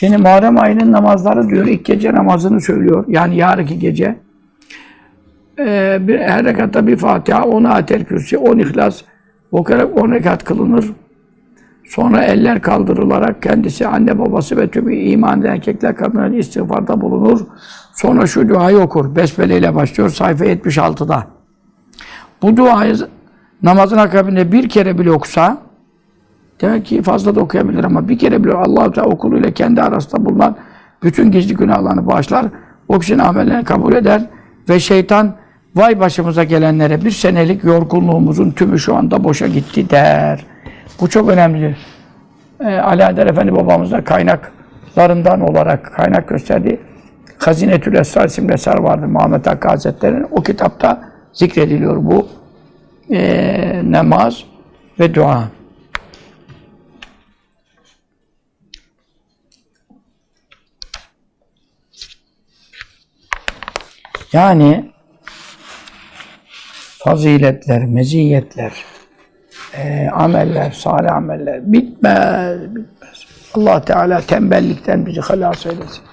Şimdi Muharrem ayının namazları diyor, ilk gece namazını söylüyor. Yani yarınki gece. Ee, bir, her rekatta bir Fatiha, 10 ayetel kürsi, 10 ihlas okuyarak 10 rekat kılınır. Sonra eller kaldırılarak kendisi, anne babası ve tüm iman eden erkekler kadınlar istiğfarda bulunur. Sonra şu duayı okur. Besmele ile başlıyor sayfa 76'da. Bu duayı namazın akabinde bir kere bile okusa demek ki fazla da okuyabilir ama bir kere bile Allah-u Teala okuluyla kendi arasında bulunan bütün gizli günahlarını bağışlar. O kişinin amellerini kabul eder ve şeytan vay başımıza gelenlere bir senelik yorgunluğumuzun tümü şu anda boşa gitti der. Bu çok önemlidir. Ee, Ali Adel Efendi babamızda kaynaklarından olarak kaynak gösterdiği Hazinetül Esrar isimli eser vardır Muhammed Hakkı Hazretleri'nin. O kitapta zikrediliyor bu ee, namaz ve dua. Yani faziletler, meziyetler, e, ameller, salih ameller bitmez, bitmez. Allah Teala tembellikten bizi halas eylesin.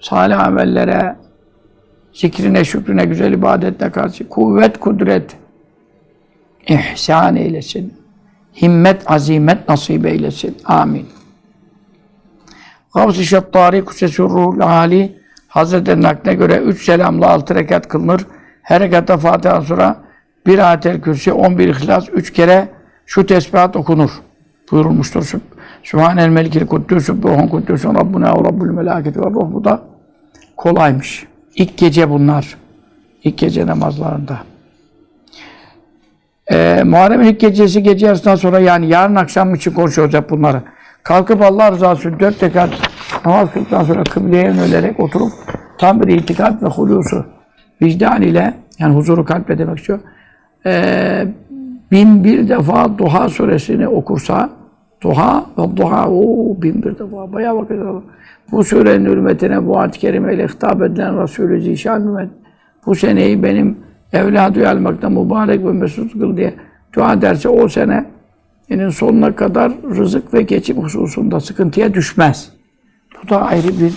Salih amellere, zikrine, şükrüne, güzel ibadetine karşı kuvvet, kudret, ihsan eylesin. Himmet, azimet nasip eylesin. Amin. Gavs-ı Şettari Kusesurruhul Ali Hazretleri nakline göre üç selamla altı rekat kılınır. Her rekatta Fatiha sonra bir ayetel kürsi, on bir ihlas, üç kere şu tesbihat okunur. Buyurulmuştur. Süb- Sübhanel melikil kuddüs, sübbuhun kuddüsün Rabbuna ve Rabbül melaketi ve ruh. Bu da kolaymış. İlk gece bunlar. İlk gece namazlarında. Ee, Muharrem'in ilk gecesi gece yarısından sonra yani yarın akşam için hep bunları. Kalkıp Allah rızası için dört rekat namaz kıldıktan sonra kıbleye yönelerek oturup tam bir itikat ve hulusu vicdan ile yani huzuru kalple demek istiyor. Ee, bin bir defa Duha suresini okursa Duha ve Duha o bin bir defa bayağı vakit alır. Bu surenin hürmetine bu ayet-i kerimeyle hitap edilen Resulü Zişan bu seneyi benim evladı almakta mübarek ve mesut kıl diye dua ederse o sene senin sonuna kadar rızık ve geçim hususunda sıkıntıya düşmez. Bu da ayrı bir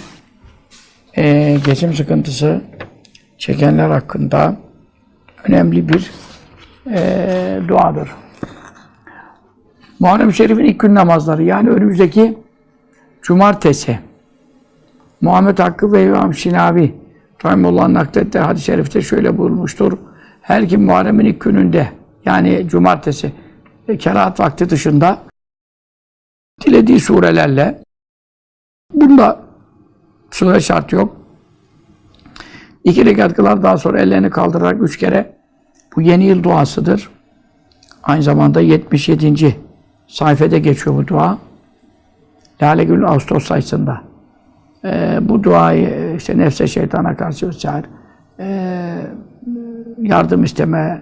eee, geçim sıkıntısı çekenler hakkında önemli bir eee, duadır. Muharrem Şerif'in ilk gün namazları yani önümüzdeki cumartesi Muhammed Hakkı ve İmam Şinavi Rahimullah'ın naklettiği hadis-i şerifte şöyle buyurmuştur. Her kim Muharrem'in ilk gününde yani cumartesi e, kerahat vakti dışında dilediği surelerle bunda sure şart yok. İki rekat kılar daha sonra ellerini kaldırarak üç kere bu yeni yıl duasıdır. Aynı zamanda 77. sayfada geçiyor bu dua. Lale Gül Ağustos sayısında. Ee, bu duayı işte nefse şeytana karşı vesaire ee, yardım isteme,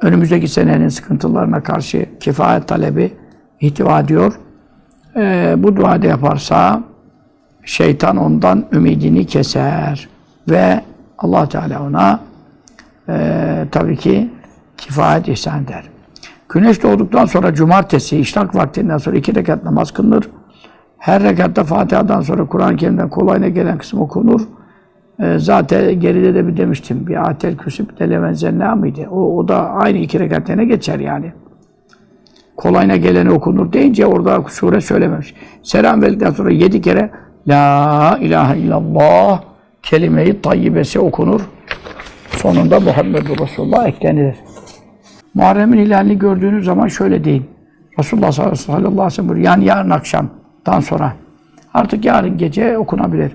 önümüzdeki senenin sıkıntılarına karşı kifayet talebi ihtiva ediyor. Ee, bu duada yaparsa şeytan ondan ümidini keser ve allah Teala ona e, tabii ki kifayet ihsan eder. Güneş doğduktan sonra cumartesi, işrak vaktinden sonra iki rekat namaz kılınır. Her rekatta Fatiha'dan sonra Kur'an-ı Kerim'den kolayına gelen kısım okunur. Ee, zaten geride de bir demiştim. Bir atel küsü bir de levenzenna mıydı? O, o da aynı iki rekatene geçer yani. Kolayına geleni okunur deyince orada sure söylememiş. Selam verdikten sonra yedi kere La ilahe illallah kelime-i tayyibesi okunur. Sonunda Muhammedur Resulullah eklenir. Muharrem'in hilalini gördüğünüz zaman şöyle deyin. Resulullah sallallahu aleyhi ve sellem. Yani yarın akşamdan sonra. Artık yarın gece okunabilir.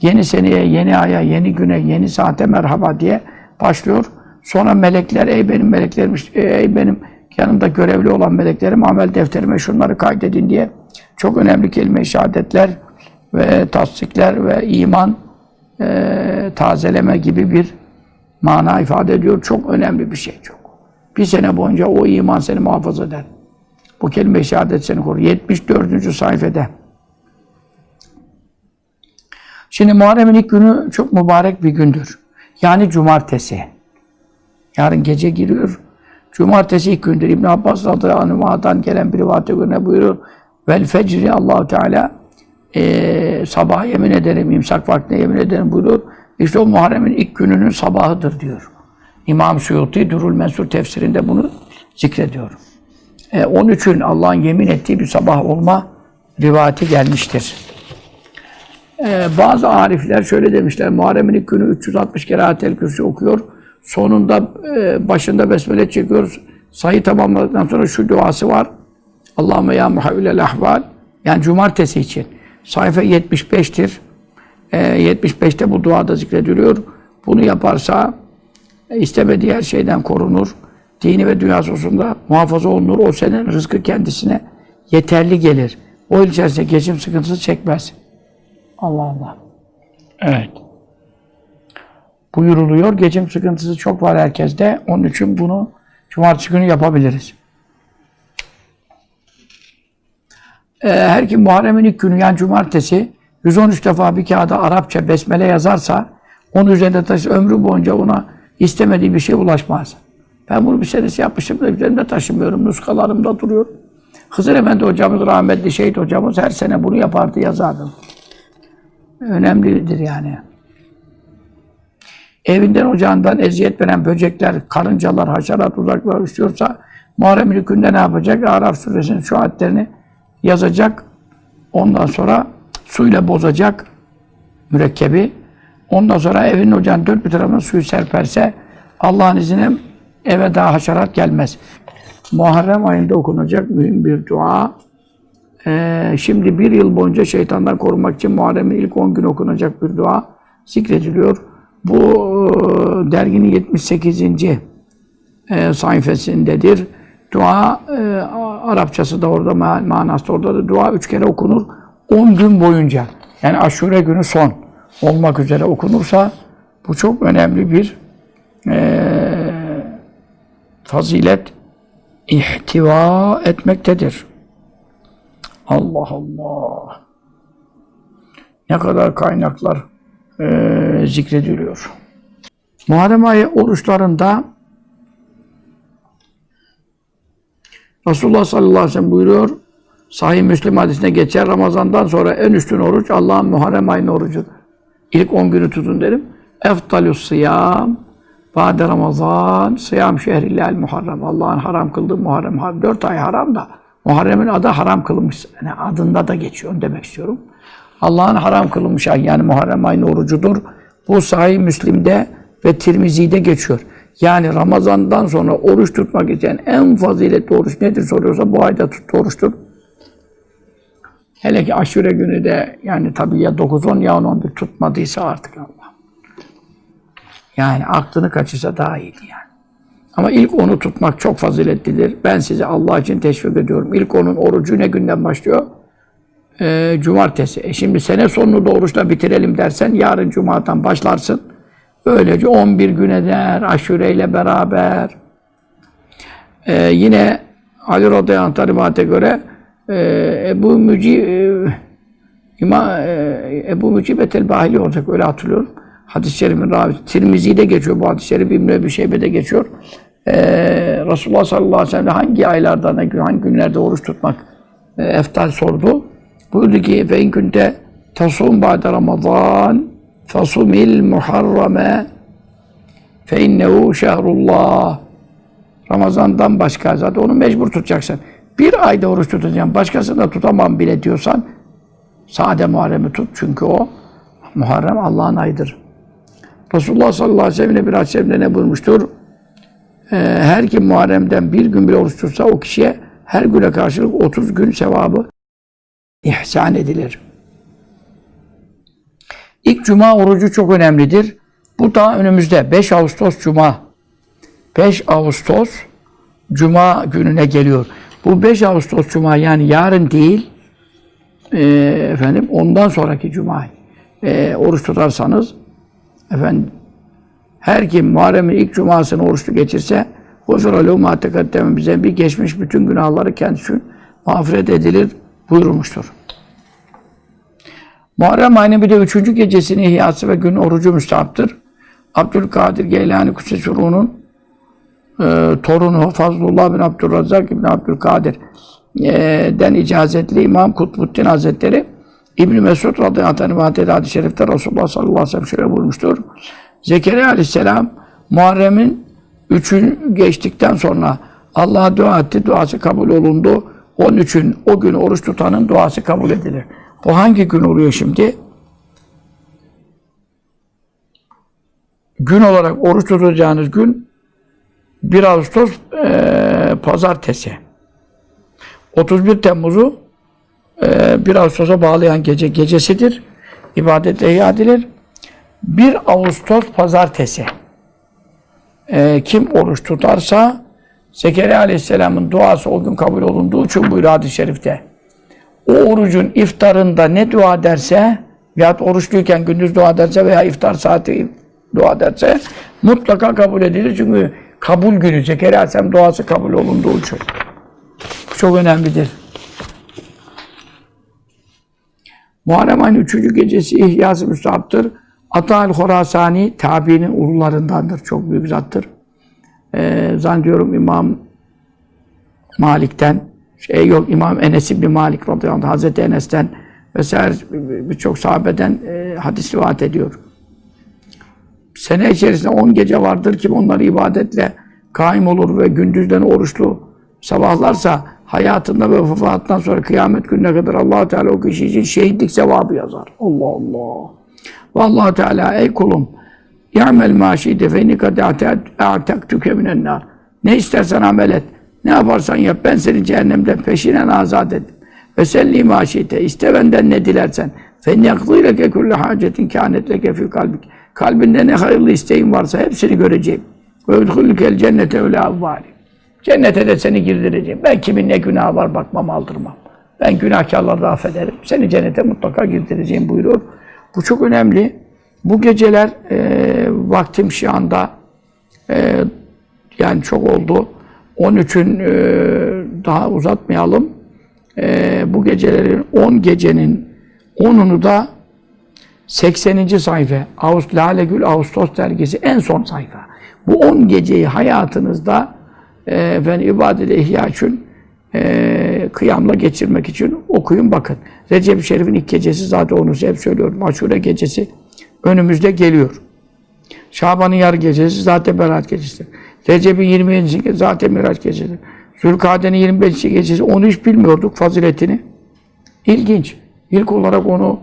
Yeni seneye, yeni aya, yeni güne, yeni saate merhaba diye başlıyor. Sonra melekler, ey benim meleklerim, ey benim yanımda görevli olan meleklerim, amel defterime şunları kaydedin diye çok önemli kelime-i şehadetler ve tasdikler ve iman e, tazeleme gibi bir mana ifade ediyor. Çok önemli bir şey çok. Bir sene boyunca o iman seni muhafaza eder. Bu kelime-i şehadet seni korur. 74. sayfada. Şimdi Muharrem'in ilk günü çok mübarek bir gündür. Yani cumartesi. Yarın gece giriyor. Cumartesi ilk gündür. İbn Abbas radıyallahu anh'dan gelen bir rivayete göre ne buyuruyor? Vel fecri Allahu Teala e, sabah yemin ederim, imsak vaktine yemin ederim buyuruyor. İşte o Muharrem'in ilk gününün sabahıdır diyor. İmam Suyuti Durul Mensur tefsirinde bunu zikrediyor. E, onun için Allah'ın yemin ettiği bir sabah olma rivayeti gelmiştir. E, bazı arifler şöyle demişler, Muharrem'in ilk günü 360 kere Atel Kürsi okuyor. Sonunda e, başında besmele çekiyoruz. Sayı tamamladıktan sonra şu duası var. Allahümme ya muhavvilel ahval. Yani cumartesi için. Sayfa 75'tir. E, 75'te bu duada zikrediliyor. Bunu yaparsa e, istemediği her şeyden korunur. Dini ve dünyası hususunda muhafaza olunur. O senenin rızkı kendisine yeterli gelir. O yıl içerisinde geçim sıkıntısı çekmez. Allah Allah. Evet. Buyuruluyor. Geçim sıkıntısı çok var herkeste. Onun için bunu cumartesi günü yapabiliriz. Ee, her kim Muharrem'in ilk günü yani cumartesi 113 defa bir kağıda Arapça besmele yazarsa onun üzerinde taşı ömrü boyunca ona istemediği bir şey ulaşmaz. Ben bunu bir senesi yapmışım da üzerimde taşımıyorum. Nuskalarımda duruyor. Hızır Efendi hocamız, rahmetli şehit hocamız her sene bunu yapardı, yazardı. Önemlidir yani. Evinden ocağından eziyet veren böcekler, karıncalar, haşerat uzaklar istiyorsa Muharrem ilk günde ne yapacak? Araf suresinin şu ayetlerini yazacak. Ondan sonra suyla bozacak mürekkebi. Ondan sonra evin ocağın dört bir tarafına suyu serperse Allah'ın izniyle eve daha haşerat gelmez. Muharrem ayında okunacak mühim bir dua. Ee, şimdi bir yıl boyunca şeytandan korunmak için Muharrem'in ilk 10 gün okunacak bir dua zikrediliyor. Bu e, derginin 78. E, sayfasındadır. Dua e, Arapçası da orada, ma- manası da orada da dua üç kere okunur. 10 gün boyunca. Yani aşure günü son olmak üzere okunursa bu çok önemli bir e, fazilet ihtiva etmektedir. Allah Allah. Ne kadar kaynaklar e, zikrediliyor. Muharrem ayı oruçlarında Resulullah sallallahu aleyhi ve sellem buyuruyor, Sahih Müslim hadisine geçer, Ramazan'dan sonra en üstün oruç Allah'ın Muharrem ayının orucudur. İlk 10 günü tutun derim. Eftalus sıyam, Bade Ramazan, sıyam şehrillahil Muharrem. Allah'ın haram kıldığı Muharrem. Dört ay haram da Muharrem'in adı haram kılınmış. Yani adında da geçiyor demek istiyorum. Allah'ın haram kılınmış ay yani Muharrem ayının orucudur. Bu Sahih Müslim'de ve Tirmizi'de geçiyor. Yani Ramazan'dan sonra oruç tutmak isteyen en faziletli oruç nedir soruyorsa bu ayda tuttu oruçtur. Hele ki aşure günü de yani tabii ya 9-10 ya 10-11 tutmadıysa artık Allah. Yani aklını kaçırsa daha iyiydi yani. Ama ilk onu tutmak çok faziletlidir. Ben size Allah için teşvik ediyorum. İlk onun orucu ne günden başlıyor? Ee, cumartesi. E şimdi sene sonunu da oruçla bitirelim dersen yarın cumadan başlarsın. Böylece 11 gün eder aşureyle beraber. Ee, yine Ali Radıyallahu Anh rivayete göre e, Ebu Müci e, İma, e, Ebu Mücibet el-Bahili olacak öyle hatırlıyorum. Hadis-i şerifin. Tirmizi'de geçiyor bu hadis-i şerif. İbn-i Ebi Şeybe'de geçiyor. Ee, Resulullah sallallahu aleyhi ve sellem hangi aylarda, hangi günlerde oruç tutmak e, eftal sordu. Buyurdu ki fe in kunte tasum ba'de Ramazan fasumil muharrame fe innehu şehrullah Ramazan'dan başka zaten onu mecbur tutacaksın. Bir ayda oruç tutacaksın. Başkasını da tutamam bile diyorsan sade Muharrem'i tut. Çünkü o Muharrem Allah'ın ayıdır. Resulullah sallallahu aleyhi ve sellem bir hadis ne buyurmuştur? Ee, her kim Muharrem'den bir gün bile oruç tutsa o kişiye her güne karşılık 30 gün sevabı ihsan edilir. İlk cuma orucu çok önemlidir. Bu da önümüzde 5 Ağustos cuma. 5 Ağustos cuma gününe geliyor. Bu 5 Ağustos cuma yani yarın değil e, efendim ondan sonraki cuma e, oruç tutarsanız efendim her kim Muharrem'in ilk cumasını oruçlu geçirse Huzur aleyhü bize bir geçmiş bütün günahları kendisi mağfiret edilir buyurmuştur. Muharrem ayının bir de üçüncü gecesinin ihyası ve gün orucu müstahaptır. Abdülkadir Geylani Kutsesi Ruh'un e, torunu Fazlullah bin Abdülrezzak bin Abdülkadir e, den icazetli İmam Kutbuddin Hazretleri İbn Mesud radıyallahu anh hadis hadis-i şerifte Resulullah sallallahu aleyhi ve sellem şöyle buyurmuştur. Zekeriya aleyhisselam Muharrem'in üçün geçtikten sonra Allah'a dua etti, duası kabul olundu. Onun için o gün oruç tutanın duası kabul edilir. O hangi gün oluyor şimdi? Gün olarak oruç tutacağınız gün 1 Ağustos eee, pazartesi. 31 Temmuz'u eee 1 Ağustos'a bağlayan gece gecesidir. İbadetle ihya edilir. 1 Ağustos pazartesi. Eee, kim oruç tutarsa Zekeriya Aleyhisselam'ın duası o gün kabul olunduğu için buyuruyor hadis-i şerifte. O orucun iftarında ne dua ederse veyahut oruçluyken gündüz dua ederse veya iftar saati dua ederse mutlaka kabul edilir. Çünkü kabul günü Zekeriya Aleyhisselam duası kabul olunduğu için. Bu çok önemlidir. Muharrem ayının üçüncü gecesi İhyas-ı Müstahap'tır. Ata el-Horasani tabiinin ulularındandır. Çok büyük zattır. Ee, zannediyorum İmam Malik'ten, şey yok İmam Enes İbni Malik radıyallahu anh, Hazreti Enes'ten vesaire birçok sahabeden e, hadis rivayet ediyor. Sene içerisinde 10 gece vardır ki onları ibadetle kaim olur ve gündüzden oruçlu sabahlarsa hayatında ve vefatından sonra kıyamet gününe kadar allah Teala o kişi için şehitlik sevabı yazar. Allah Allah. Vallahi Teala ey kulum ya'mel maşide fe nikad a'taktüke minen nar. Ne istersen amel et. Ne yaparsan yap ben seni cehennemden peşinen azat ettim. Ve selli maşite. iste benden ne dilersen. Fe nekdîleke kulle hacetin kânet leke fî kalbik. Kalbinde ne hayırlı isteğin varsa hepsini göreceğim. Ve udhulükel cennete öyle avvâli. Cennete de seni girdireceğim. Ben kimin ne günahı var bakmam aldırmam. Ben günahkarları da affederim. Seni cennete mutlaka girdireceğim buyuruyor. Bu çok önemli. Bu geceler e, vaktim şu anda e, yani çok oldu. Onun için e, daha uzatmayalım. E, bu gecelerin 10 gecenin 10'unu da 80. sayfa Ağustos Lale Gül Ağustos dergisi en son sayfa. Bu 10 geceyi hayatınızda e, efendim, ibadet-i ihya için e, kıyamla geçirmek için okuyun bakın. Recep-i Şerif'in ilk gecesi zaten onu hep söylüyorum. Aşure gecesi önümüzde geliyor. Şaban'ın yarı gecesi zaten Berat gecesidir. Recep'in 27. gecesi zaten Miraç gecesidir. Zülkade'nin 25. gecesi onu hiç bilmiyorduk faziletini. İlginç. İlk olarak onu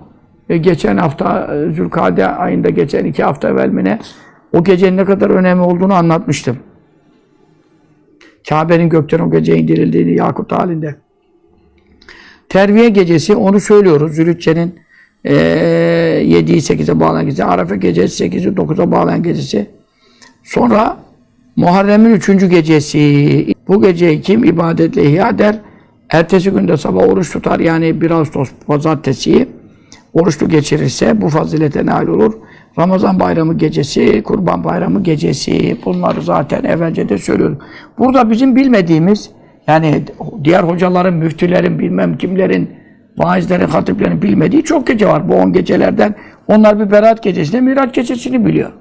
e, geçen hafta e, Zülkade ayında geçen iki hafta evvel mi o gecenin ne kadar önemli olduğunu anlatmıştım. Kabe'nin gökten o gece indirildiğini Yakut halinde. Terviye gecesi onu söylüyoruz. Zülütçe'nin e, 7'yi 8'e bağlayan gecesi. Arafa gecesi 8'i 9'a bağlayan gecesi. Sonra Muharrem'in 3. gecesi. Bu geceyi kim ibadetle ihya eder? Ertesi günde sabah oruç tutar. Yani 1 Ağustos pazartesiyi oruçlu geçirirse bu fazilete nail olur. Ramazan bayramı gecesi, kurban bayramı gecesi. Bunları zaten evvelce de söylüyorum. Burada bizim bilmediğimiz yani diğer hocaların, müftülerin, bilmem kimlerin, vaizlerin, hatiplerin bilmediği çok gece var. Bu 10 gecelerden onlar bir berat gecesini, miraç gecesini biliyor.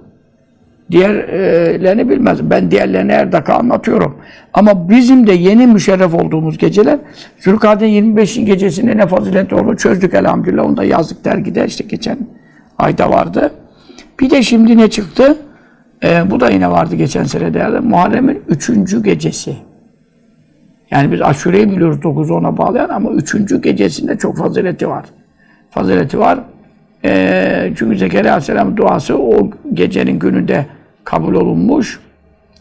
Diğerlerini bilmez. Ben diğerlerini her dakika anlatıyorum. Ama bizim de yeni müşerref olduğumuz geceler Zülkade 25. gecesinde ne fazilet olduğunu çözdük elhamdülillah. Onu da yazdık dergide işte geçen ayda vardı. Bir de şimdi ne çıktı? Ee, bu da yine vardı geçen sene değerli. Muharrem'in 3. gecesi. Yani biz aşureyi biliyoruz 9'u ona bağlayan ama 3. gecesinde çok fazileti var. Fazileti var. Ee, çünkü Zekeriya Aleyhisselam duası o gecenin gününde kabul olunmuş.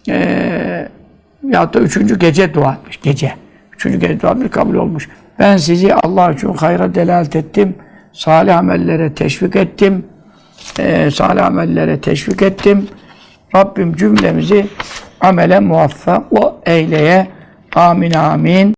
Ee, ya da üçüncü gece dua etmiş. Gece. Üçüncü gece dua etmiş, kabul olmuş. Ben sizi Allah için hayra delalet ettim. Salih amellere teşvik ettim. Ee, salih amellere teşvik ettim. Rabbim cümlemizi amele muvaffak eyleye. Amin amin.